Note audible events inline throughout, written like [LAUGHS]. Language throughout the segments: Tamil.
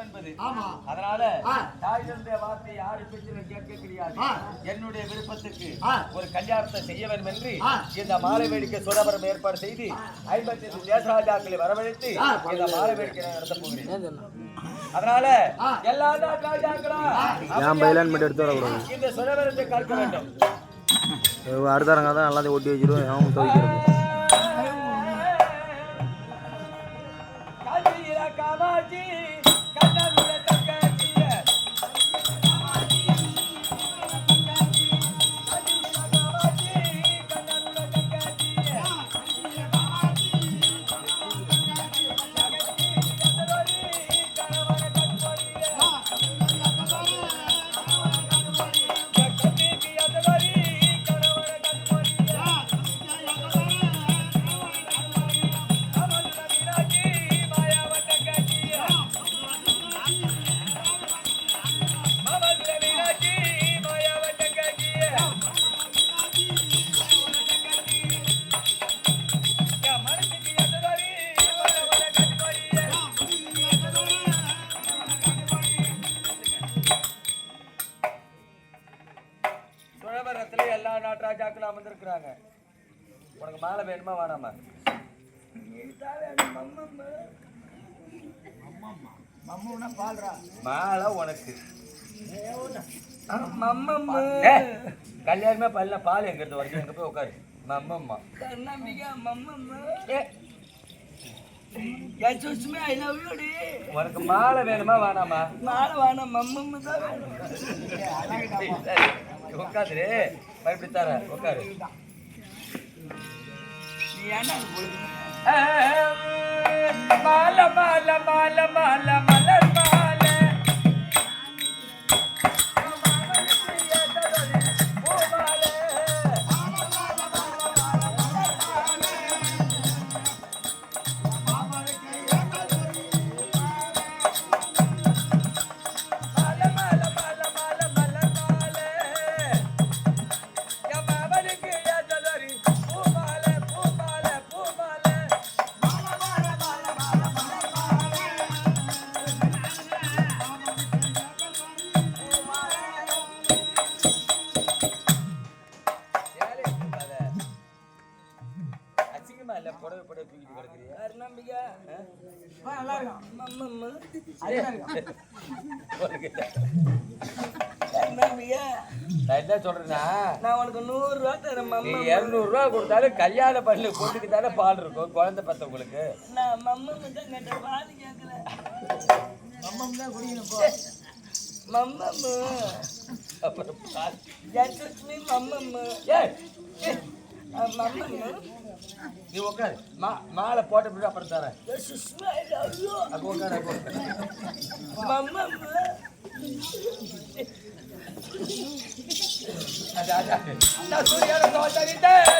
என்பது ஆமா. அதனால ஆ. தாய் தந்தைய வார்த்தை யாரு பேச்சு கேட்க கிடையாது. என்னுடைய விருப்பத்துக்கு. ஒரு கல்யாணத்தை செய்ய வேண்டும் என்று. இந்த மாலை வேடிக்கை சுழமரம் ஏற்பாடு செய்து ஐம்பத்தி ஐந்து தேசராஜாக்களை வரவழைத்து. இந்த மாலை வேடிக்கை நடத்த போகிறேன் அதனால. எல்லா இந்த கற்க வேண்டும் அடுத்தாரங்க தான் எல்லாத்தையும் ஒட்டி வச்சிருவோம் அவன் துவைக்கிறது காஞ்சியில கல்யாணமே பல்ல பால் எங்க இருந்து வரைக்கும் எங்க போய் உட்காரு? மம்மம்மா. உனக்கு மாலை வேணுமா வேணாமா? உட்காந்துரு பயப்படி தர உட்காரு. மாலை மாலை மாலை மாலை மாலை. கொடுத்தாலும் கல்யாண பண்ணு பொண்ணுக்கு தானே பால் இருக்கும் குழந்தை பத்தவங்களுக்கு. மம்மம்மு அப்புறம் மம்மம்மு ஏய், ஏய், மம்மம்மு நீ உட்காரு மா மாலை போட்ட பிறகு அப்புறம் தரேன். அங்க உட்காரு அங்க உட்காரு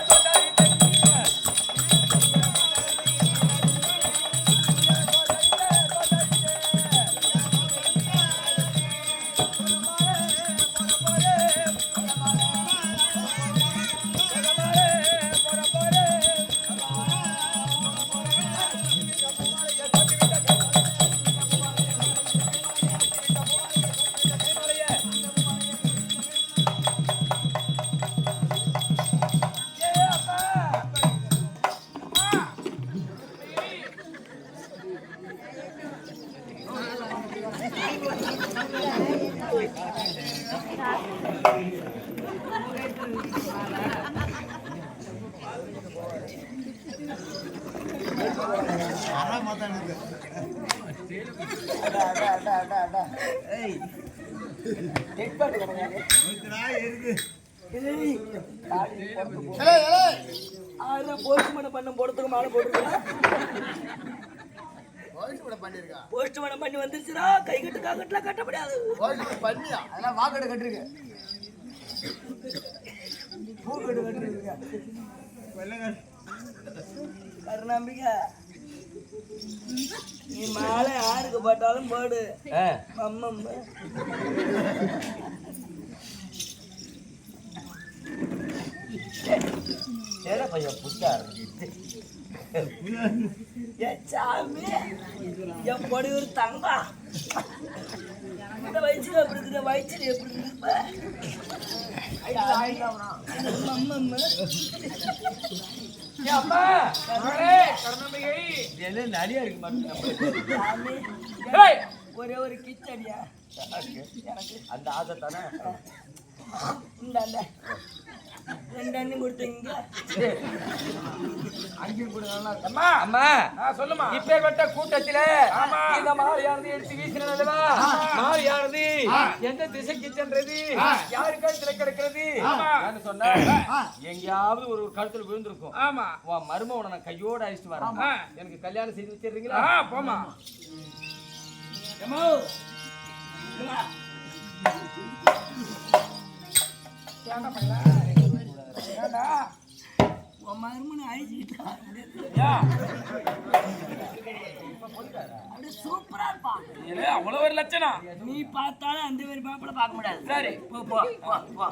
மம்மம்மு அடா அடா அடா. ஏய். டெக்பாட் கிடையாது ஏய் தாடி போட்டு போ. ஆளு போஸ்ட்மார்ட்டம் பண்ண வந்துருச்சுடா கை கட்டு காக்கட்டுல கட்ட முடியாது. அதெல்லாம் வாக்கெடு கட்டிருக்கு பூக்கெடு கட்டிருக்கு கருணாம்பிகா. நீ மாலை யாருக்கு போட்டாலும் போடு. ஆ, அம்மம்மா சேர பையன் சாமி என் பொடி ஒரு தங்கம் இந்த வயசுல எப்படி இருக்குது வயசுல எப்படி இருக்கு? அம்மம்மா நடியா இருக்கு ஏய்! ஒரே ஒரு கிச்சடியா அந்த ஆசை தானே? இந்த ரெண்டு அண்ணி கொடுத்தீங்க அம்மா! அம்மா! சொல்லுமா இப்பேற்பட்ட கூட்டத்திலே இந்த மாலையானது எடுத்து வீசினது மாலையானது எந்த திசைக்கு சென்றது? யாரு கழுத்துல கிடக்கிறது? நான் சொன்ன? எங்கேயாவது ஒரு ஒரு கழுத்துல விழுந்திருக்கும். ஆமா. உன் மருமவனை நான் கையோட அழைச்சிட்டு வரேன். எனக்கு கல்யாணம் செய்து வச்சிடுறீங்களா? போமா எம்மோ உன் மருமனை அழிச்சுக்கிட்டா? அப்படியே சூப்பரா இருப்பான். அவ்வளவு ஒரு லட்சணம். நீ பார்த்தாலும் அந்த மாதிரி மாப்பிள்ள பார்க்க முடியாது. சரி. போ போ போ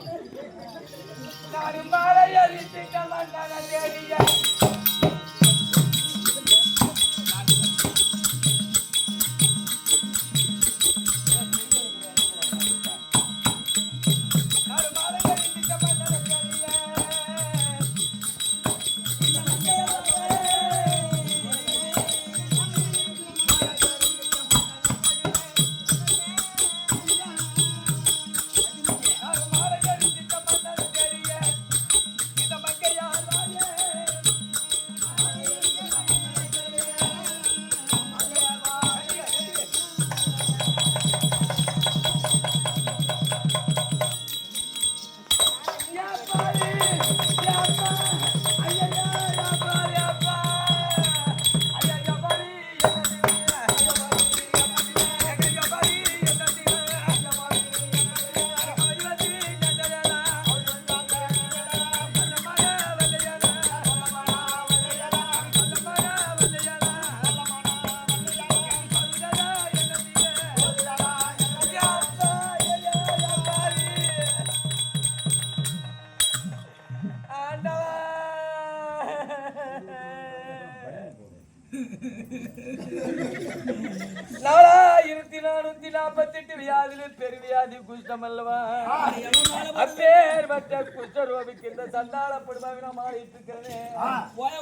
இருக்கிறேன்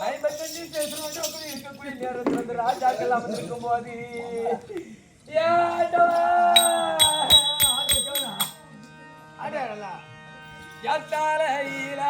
ஐம்பத்தஞ்சு பேசுறவங்க இருக்கக்கூடிய நேரத்தில் வந்து ராஜாக்கள் அமர்ந்திருக்கும் போது. ஏண்டா? எத்தாலையில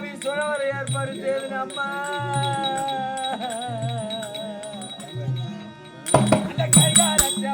பருவாவி சுழவரை ஏற்பாடு செய்து அம்மா அந்த கைகாலத்தை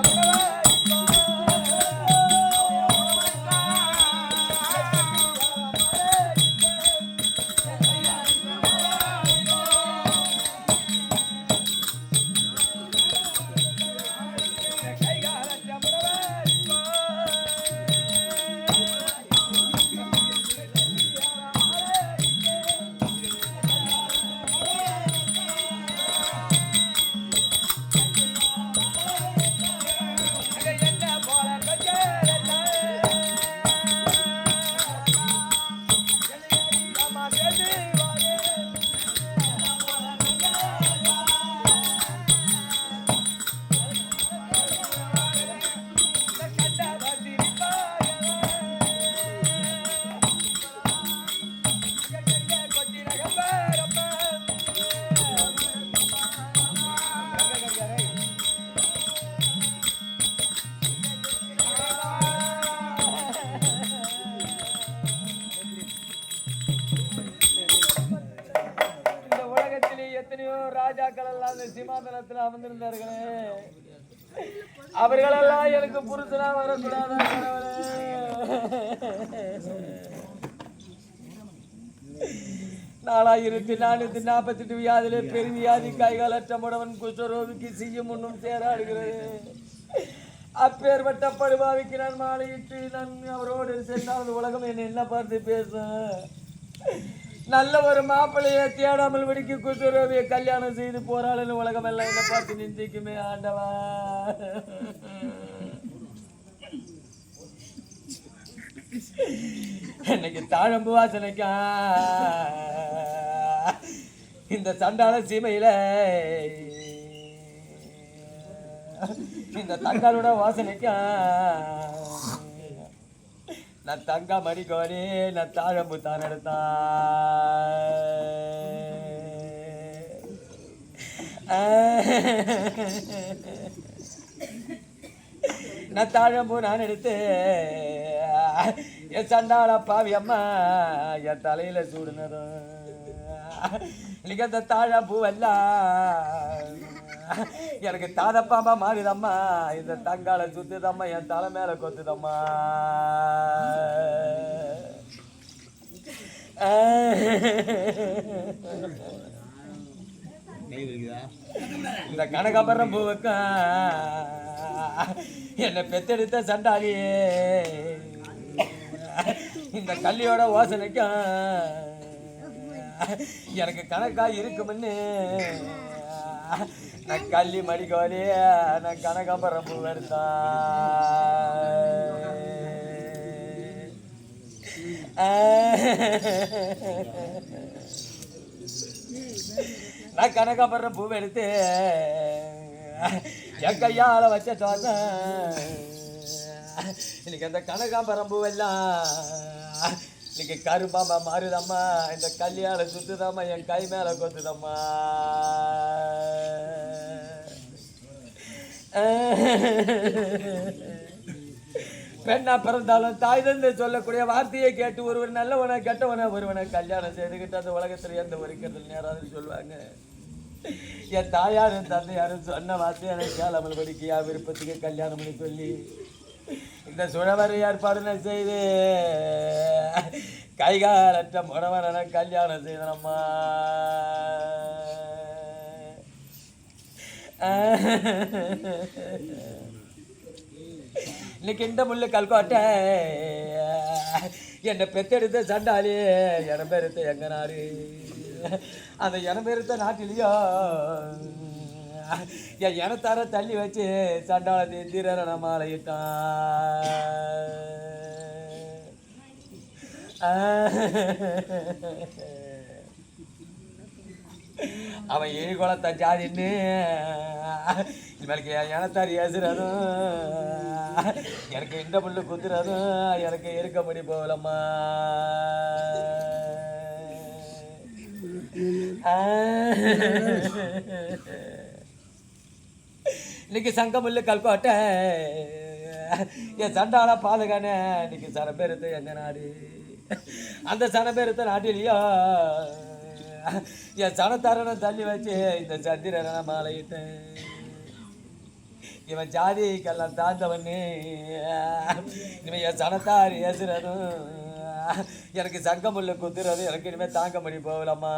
அமர்ந்திருந்தார்களே. அவர்களெல்லாம் எனக்கு புருஷனா வரக்கூடாது நாலாயிரத்தி நானூத்தி நாற்பத்தி எட்டு வியாதியிலே பெருவியாதி கைகால் முடவன் குஷ்டரோகிக்கு செய்யும் முன்னும் சேராடுகிறது அப்பேற்பட்ட படுபாவிக்கு நான் மாலையிட்டு நான் அவரோடு சென்றால் உலகம் என்னை என்ன பார்த்து பேசும்? நல்ல ஒரு மாப்பிள்ளையை தேடாமல் வெடிக்க குஷ்டரோகியை கல்யாணம் செய்து போறாள் உலகம் எல்லாம் என்ன பார்த்து நிந்திக்குமே ஆண்டவா. இன்னைக்கு தாழம்பு வாசனைக்கா இந்த சண்டாள சீமையில இந்த தங்களோட வாசனைக்கா நான் தங்க மணிக்கோனே நான் தாழம்பு தான் நான் தாழம்பூ நான் எடுத்து என் சண்டாள பாவி அம்மா என் தலையில சூடுனதும். நீங்க அந்த தாழம்பூவெல்லாம் எனக்கு தாதப்பாம்பா மாறிதம்மா. இந்த தங்கால சுத்துதம்மா என் தலை மேல கொத்துதம்மா. இந்த கனகாபரம் பூவுக்கும் என்னை பெத்தெடுத்த சண்டாளியே இந்த கல்லியோட வாசனைக்கும் எனக்கு கணக்கா இருக்குமுன்னு நான் கள்ளி மடிக்கோலி நான் கனகாம்பரம் பூ எடுத்தான் நான் கனகாம்பரம் பூ எடுத்து என் கையால் வச்ச தோசை. இன்னைக்கு அந்த கனகாம்பரம் பூவெல்லாம் இன்னைக்கு கருப்பாம்பா மாறுதம்மா. இந்த கல்யாணம் சுத்துதாம்மா என் கை மேலே கொத்துதம்மா. பெண்ணா பிறந்தாலும் தாய் தந்தை சொல்லக்கூடிய வார்த்தையை கேட்டு ஒருவர் நல்லவனை கெட்டவனை ஒருவனை கல்யாணம் செய்துக்கிட்டு அந்த உலகத்துல எந்த ஒரு கெட்டல் நேராதுன்னு சொல்லுவாங்க. என் தாயாரும் தந்தையாரும் சொன்ன வார்த்தை எனக்கு கேளாமல் படிக்கையா விருப்பத்துக்கு கல்யாணம் பண்ணி சொல்லி. இந்த சுழவரை ஏற்பாடு நான் செய்து கைகாலற்ற முடவரனை கல்யாணம் செய்தனம்மா. இன்னைக்கு இந்த முள்ளு கல்கோட்டை என்னை பெத்தெடுத்த சண்டாளி இடம்பெருத்த எங்க நாடு அந்த இடம்பெருத்த நாட்டிலையோ என் இனத்தார தள்ளி வச்சு சண்டாளத்தை தீரன மாலையிட்டான். அவன் ஏழு குளத்தை ஜாதின்னு இவனுக்கு என் ஏசுறதும் எனக்கு இந்த புல்லு குத்துறதும் எனக்கு இருக்க முடி போகலம்மா இன்னைக்கு சங்கமுல்லு கல்கோட்டை. என் சண்டால பாதுகானே இன்னைக்கு சனபெருத்த எங்க நாடு? அந்த சனபெருத்த நாட்டிலையோ [LAUGHS] என் சனத்தாரனை தள்ளி வச்சு இந்த சந்திரனை மாலையிட்டேன். இவன் ஜாதிக்கெல்லாம் தாழ்ந்தவனே. இவன் என் சனத்தார் ஏசுறதும் எனக்கு சங்கமுள்ள குதிரது எனக்கு இனிமேல் தாங்க முடி போகலம்மா.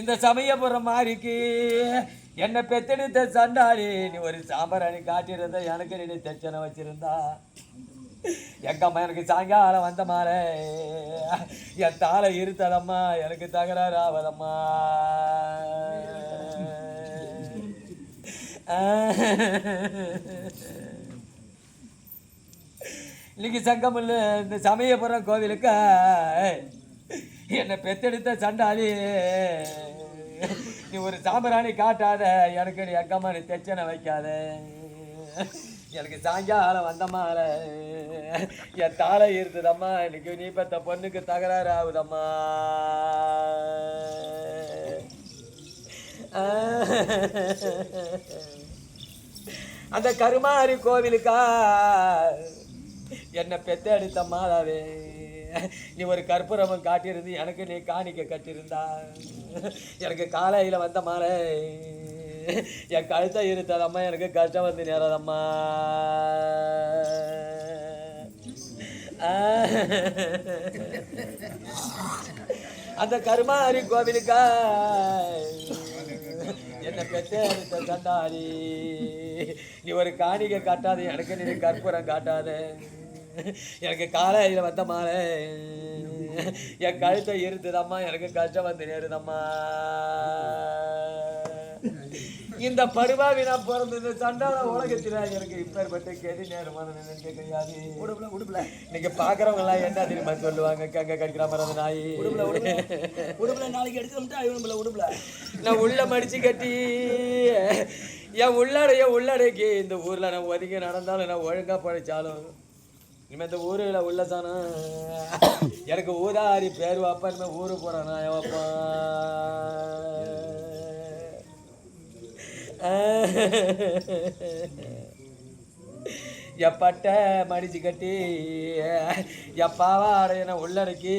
இந்த சமயபுரம் மாறிக்கு என்னை பெத்தெடுத்த சண்டாளி நீ ஒரு சாம்பராணி காட்டியிருந்த எனக்கு நீ தச்சனை வச்சிருந்தா. எங்கம்மா எனக்கு சாயங்காலம் வந்த மாலை. என் தாளை இருத்ததம்மா எனக்கு தகராறு ஆவதம்மா இன்னைக்கு சங்கமில்ல இந்த சமயபுரம் கோவிலுக்கு என்னை பெத்தெடுத்த சண்டாளி. நீ ஒரு சாம்பிராணி காட்டாத எனக்கு நீ நீ தெச்சனை வைக்காத. எனக்கு சாயங்காலம் வந்தம்மால என் தாளை இருந்ததம்மா. இன்னைக்கு நீ பத்த பொண்ணுக்கு தகராறு ஆகுதம்மா. அந்த கருமாரி கோவிலுக்கா என்னை பெத்த எடுத்த மாதாவே. நீ ஒரு கற்பூரமும் காட்டியிருந்து எனக்கு நீ காணிக்க கட்டியிருந்தா எனக்கு காலையில் வந்த மாலை. என் கழுத்தை இருத்ததம்மா எனக்கு கஷ்டம் வந்து நேரதம்மா அந்த கருமாரி கோவிலுக்கா என்ன பெற்ற எடுத்த சண்டாரி நீ ஒரு காணிக்கை காட்டாத எனக்கு நீ கற்பூரம் காட்டாத. எனக்கு காலையில் வந்த மாலை. என் கழுத்தை இருந்ததம்மா எனக்கு கஷ்டம் வந்து நேருதம்மா இந்த பருவாவி நான் பிறந்த இந்த சண்டாள உலகத்தில் எனக்கு இப்பேற்பட்ட கேட்டு நேரமான நினைக்க கிடையாது உடுப்புல உடுப்புல. நீங்க பாக்குறவங்க எல்லாம் என்ன தெரியுமா சொல்லுவாங்க? கங்க கடிக்கிற மாதிரி நாய். உடுப்புல நாளைக்கு எடுத்துக்கிட்டா இவனுக்குள்ள உடுப்புல. நான் உள்ள மடிச்சு கட்டி என் உள்ளடைய உள்ளடைக்கு இந்த ஊர்ல நான் ஒதுங்கி நடந்தாலும் நான் ஒழுங்கா படிச்சாலும் இனிமே இந்த ஊரில் உள்ளதானா? எனக்கு ஊதாரி பேர் வாப்பா இனிமேல் ஊரு போகிறானா வாப்பா? எப்பட்ட மடிச்சு கட்டி எப்பாவா அடையன உள்ளடக்கி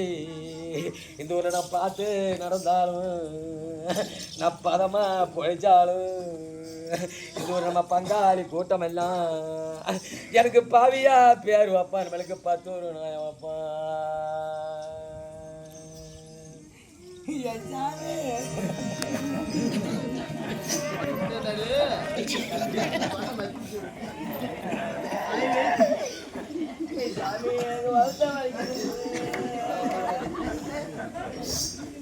இந்த ஊரை நான் பார்த்து நடந்தாலும் நான் பதமாக பொழைச்சாலும் இது ஒரு நம்ம பங்காளி கூட்டம் எல்லாம் எனக்கு பாவியா பேர் வைப்பா நம்மளுக்கு பத்து ஒரு நாயம் வைப்பா. என் சாமி சாமி, எனக்கு வருத்தம் வலிக்குது. எனக்கு வந்து என் பெருத்தவனுக்கு வந்து பொண்டாட்டி. அந்த வாய்க்கால்ல சுத்தமான ஏய், என் ஊர்ல-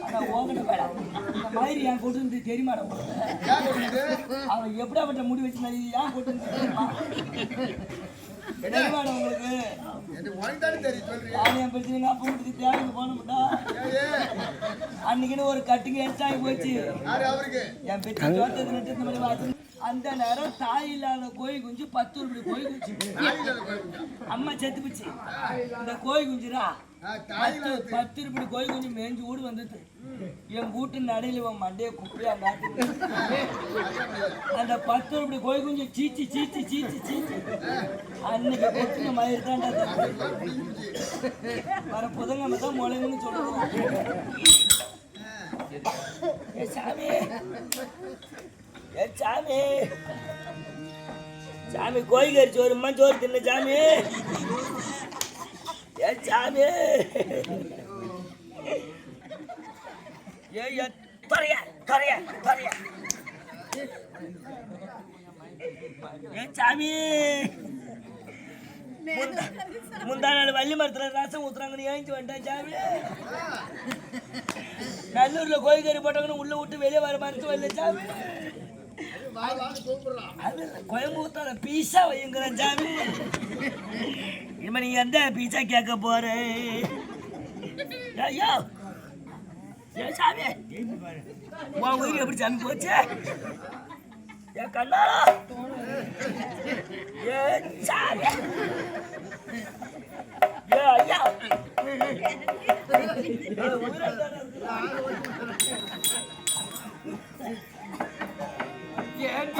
அட, ஓங்கன பேடா. இந்த மாதிரி என் அவன் எப்படியாப்பட்ட முடி வச்சு ஏன் கூட்டு தெரியுமா அன்னைக்குன்னு ஒரு கட்டுக்கு எட்டாகி போச்சு. என் பெற்ற அந்த நேரம் தாய் இல்லாத கோழி குஞ்சு பத்து ரூபாய் கோழி குஞ்சு. அம்மா செத்து போச்சு. இந்த கோழி குஞ்சுரா பத்து பத்து ரூபாய் கோழி குஞ்சு மேய்ஞ்சு ஊடு வந்தது. என் வீட்டு நடையில இவன் மண்டைய குப்பையா அந்த பத்து ரூபாய் கோழி குஞ்சு சீச்சி சீச்சி சீச்சி சீச்சி. அன்னைக்கு கொட்டுன மயிர் தப்பு. வர புதன்கிழமை தான் முளைங்கன்னு சொல்லுவோம் சாமி. ஏ சாமி. சாமி கோழிக்கறி சோறு சோறு தின்ன சாமி. ஏ சாமி ஏ ஏ தொலைய தொலைய தொலைய ஏ சாமி முந்தா- நாள் வள்ளி மரத்துல ரசம் ஊத்துறாங்கன்னு ஏஞ்சி வந்துட்டேன் சாமி நல்லூர்ல கோழிக்கறி போட்டாங்கன்னு உள்ள விட்டு வெளியே வர மறுத்து வரல சாமி கோயம்புத்தூர்ல பீஸா வையுங்கிறேன் சாமி இனிமே நீ எந்த பீஸா கேட்க போற? ஐயோ சாமி. உன் உயிர் எப்படி சாமி போச்சு? என் கண்ணாரா. ஏ சாமி. ஏ ஐயா. ஏன்